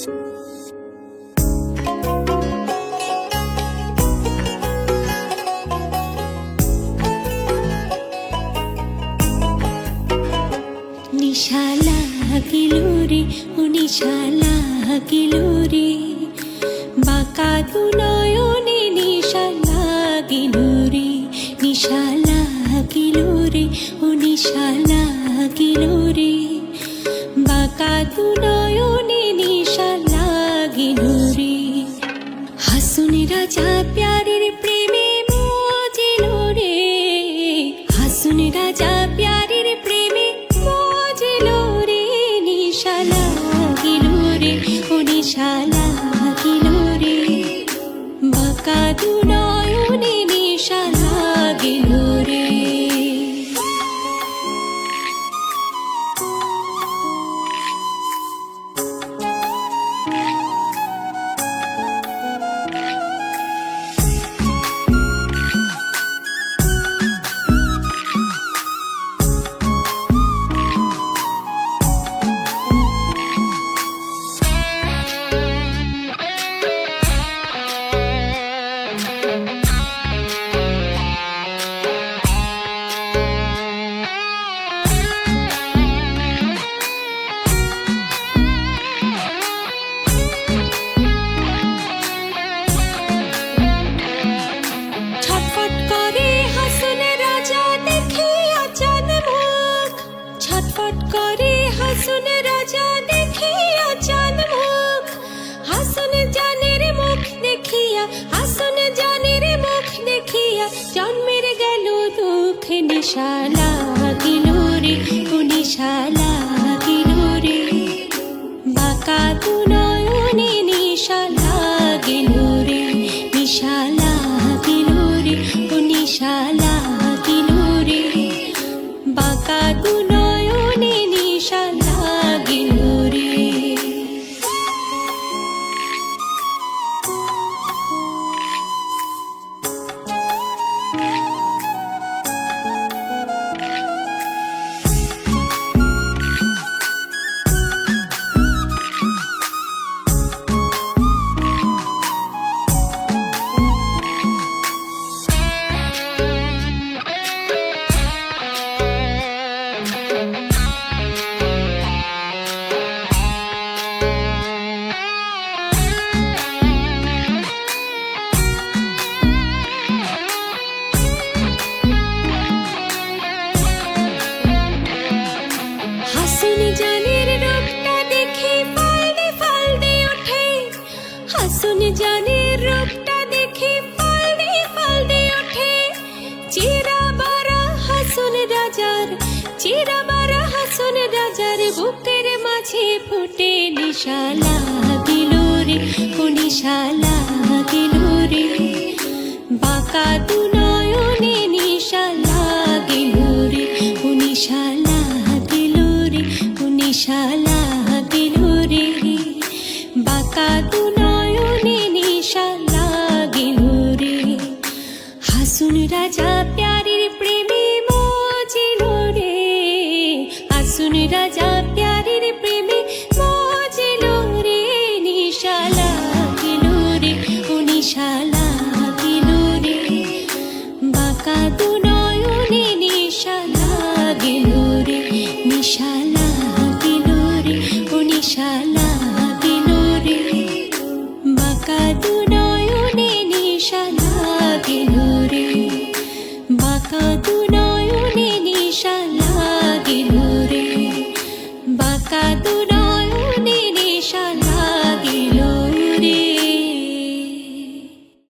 নিশা লাগিল রে, ও নিশা লাগিল রে। বাঁকা দু নয়নে নিশা লাগিল রে, নিশা লাগিল নয়নে নিশা লাগিল রে হাসুনি রাজা প্যারের প্রেমে মজিল রে হাসুনি রাজা প্যারের প্রেমে মজিল রে নিশা লাগিল রে ও নিশা লাগিল রে বাঁকা দু ছটফট করে হাসুন রাজা দেখে আচান মুখ। হাসুন জানের মুখ দেখিয়া, হাসুন জানের মুখ দেখিয়া জন্মের গেল দুঃখ নিশা লাগিল রে ও নিশা লাগিল রে। বাঁকা দু নয়নে নিশা লাগিল রে নিশা লাগিল রাজার বুকের মাঝে ফুটে নিশা লাগিল রে, ও নিশা লাগিল বাঁকা দু নয়নে নিশা ও ও do not